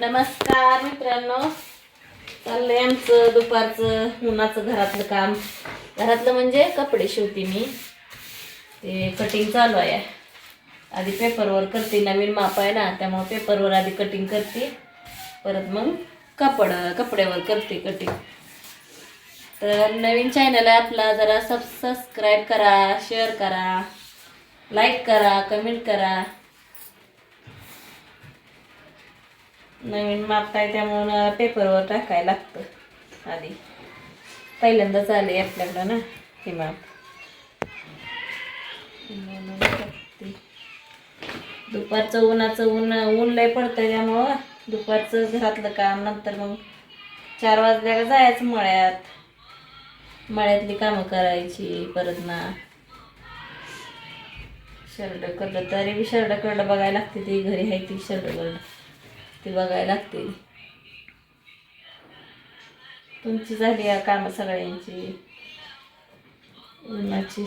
नमस्कार मित्रांनो. चाललंय आमचं दुपारचं उन्हाचं घरातलं काम. घरातलं म्हणजे कपडे शिवते मी. ते कटिंग चालू आहे. आधी पेपरवर करते नवीन माप आहे ना त्यामुळं पेपरवर आधी कटिंग करते. परत मग कपड कपड्यावर करते कटिंग तर नवीन चॅनल आहे आपला जरा सब सबस्क्राईब करा शेअर करा लाईक करा कमेंट करा. नवीन माप आहे त्यामुळं पेपरवर टाकायला लागतं आधी. पहिल्यांदाच आले आपल्याकडं ना हे माप. दुपारचं उन्हाचं ऊन ऊन लय पडतं त्यामुळं दुपारचं घरातलं काम नंतर मग चार वाजल्या जायचं मळ्यात. मळ्यातली कामं करायची परत ना शर्ट कडलं तरी बी शर्ट कडलं बघायला लागते ती घरी आहे ती शर्ट कडलं ती बघायला लागते. तुमची झाली या कामं सगळ्यांची. उन्हाची.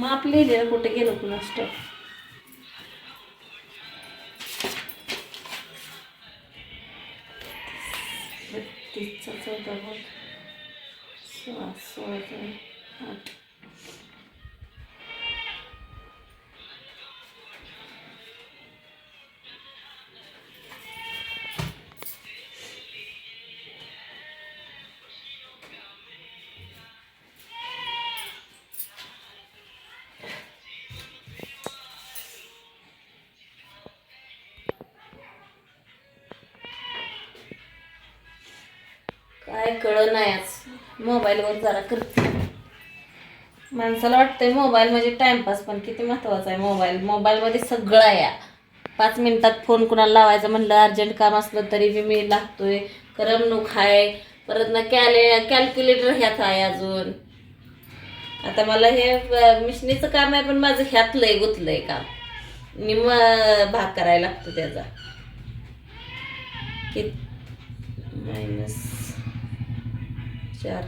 माप लिहिलेलं कुठे गेलो कुणास ठाऊक. बत्तीसचा चौदा भाग सोळा सोळा आठ काय कळ नाही आज. मोबाईलवर जरा करते. माणसाला वाटतंय मोबाईल म्हणजे टाइमपास पण किती महत्त्वाचा आहे मोबाईल मोबाईलमध्ये सगळं आहे. या. पाच मिनिटात फोन कुणाला लावायचा म्हणलं अर्जंट काम असलं तरी बी मी लागतोय. करमणूक आहे परत ना कॅले कॅल्क्युलेटर ह्यात आहे अजून. आता मला हे मिशनीचं काम आहे पण माझं ह्यात लय गुतलंय काम. निम भाग करायला लागतो त्याचा. कि मायनस चार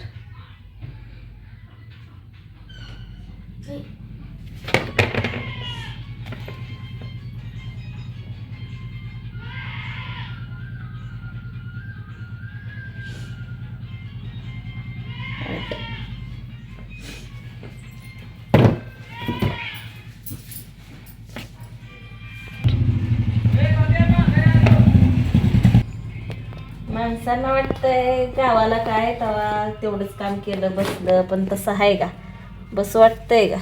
माणसांना वाटतंय गावाला काय तवा तेवढंच काम केलं बसलं पण तसं आहे का? बस वाटतंय का?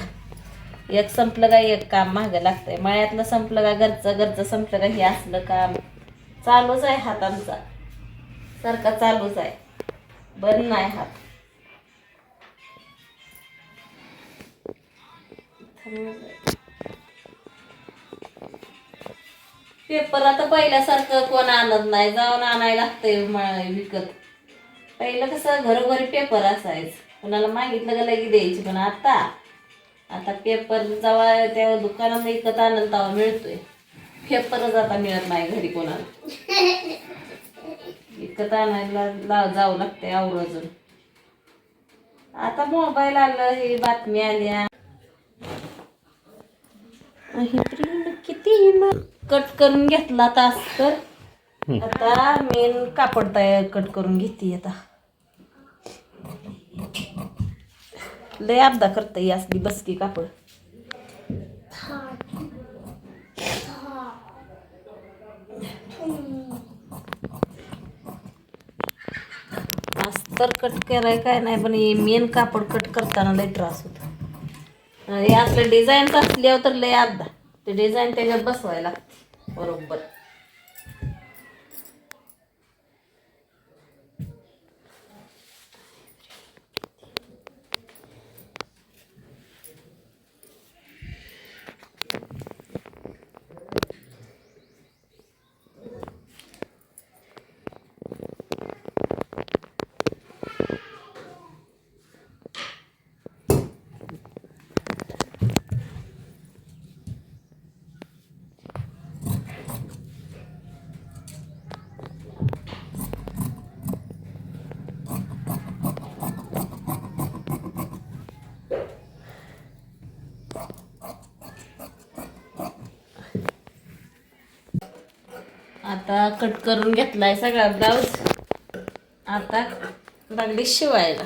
एक संपलं का एक काम मागं लागतंय. मळ्यातलं संपलं का घरचं घरचं संपलं का हे असलं काम. चालूच आहे हात आमचा. सारखा चालूच आहे. बंद नाही हात. पेपर आता पहिल्यासारखं कोण आणत नाही. जाऊन आणायला लागतंय विकत. पहिलं कसं घरोघरी पेपर असायचं. कुणाला मागितलं का लगे द्यायची पण आता आता पेपर जेव्हा त्या दुकानात विकत आणलं तेव्हा मिळतोय. पेपरच आता मिळत नाही घरी कोणाला. विकत आणायला जावं लागतंय आवरजून. आता मोबाईल आलं हे बातमी आल्या कट करून घेतला तास तर. आता मेन कापड तयार कट करून घेते आता. लय अपदा करता असली बसकी कापड. अस्तर कट कराय काय नाही पण हे मेन कापड कट करताना लय त्रास होतो. हे डिझाईन असल्यावर तर लय अपदा ते डिझाईन त्याच्यात बसवायला लागते. ஒரு ஒம்பது आता कट करून घेतलाय सगळा ब्लाऊज आता लागली शिवायला.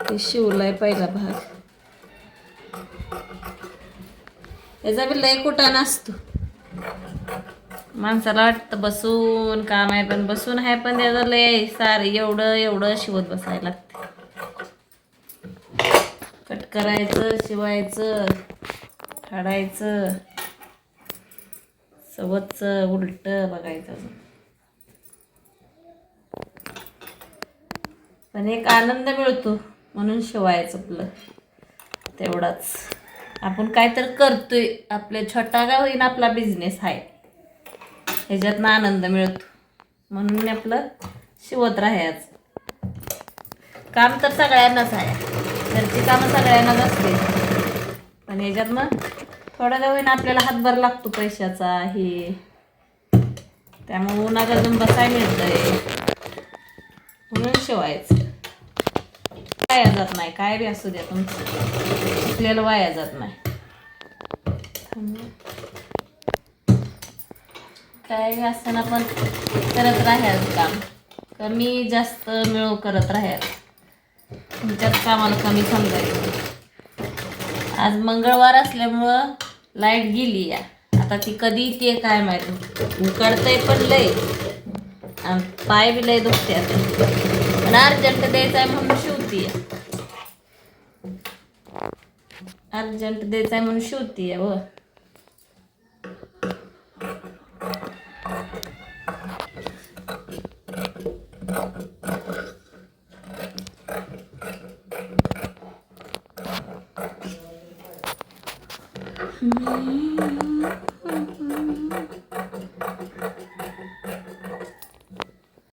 ते शिवलाय पहिला भाग. याचा बी लय कुठा नसतो माणसाला वाटतं बसून काम आहे पण बसून आहे पण त्याचा लय सार एवढं एवढं शिवत बसायला लागते. कट करायचं शिवायचं काढायचं. सवच उलट बघायचं पण एक आनंद मिळतो म्हणून शिवायचं आपलं तेवढाच. आपण काय तर करतोय. आपल्या छोटा का होईन आपला बिझनेस आहे. ह्याच्यातनं आनंद मिळतो. म्हणून मी आपलं शिवत राहायचं. काम तर सगळ्यांनाच आहे. घरची कामं सगळ्यांनाच असते पण ह्याच्यातनं थोडा का होईना आपल्याला हातभार लागतो पैशाचा हे. त्यामुळे उन्हात अजून बसाय मिळतंय? म्हणून शिवायचं. वाया जात नाही काय बी असू द्या तुमचं. शिकलेलं वाया जात नाही. काय बी असताना पण करत राहायचं काम. कमी जास्त मिळव करत राहायचं. तुमच्यात कामाला कमी समजायचं आज मंगळवार असल्यामुळं लाइट गेली या. आता ती कधी येते काय माहिती. उकडतंय पण लय. पाय बी लय दुखते आता. पण अर्जंट द्यायचं आहे म्हणून शिवती अर्जंट द्यायचं आहे म्हणून शिवती व 你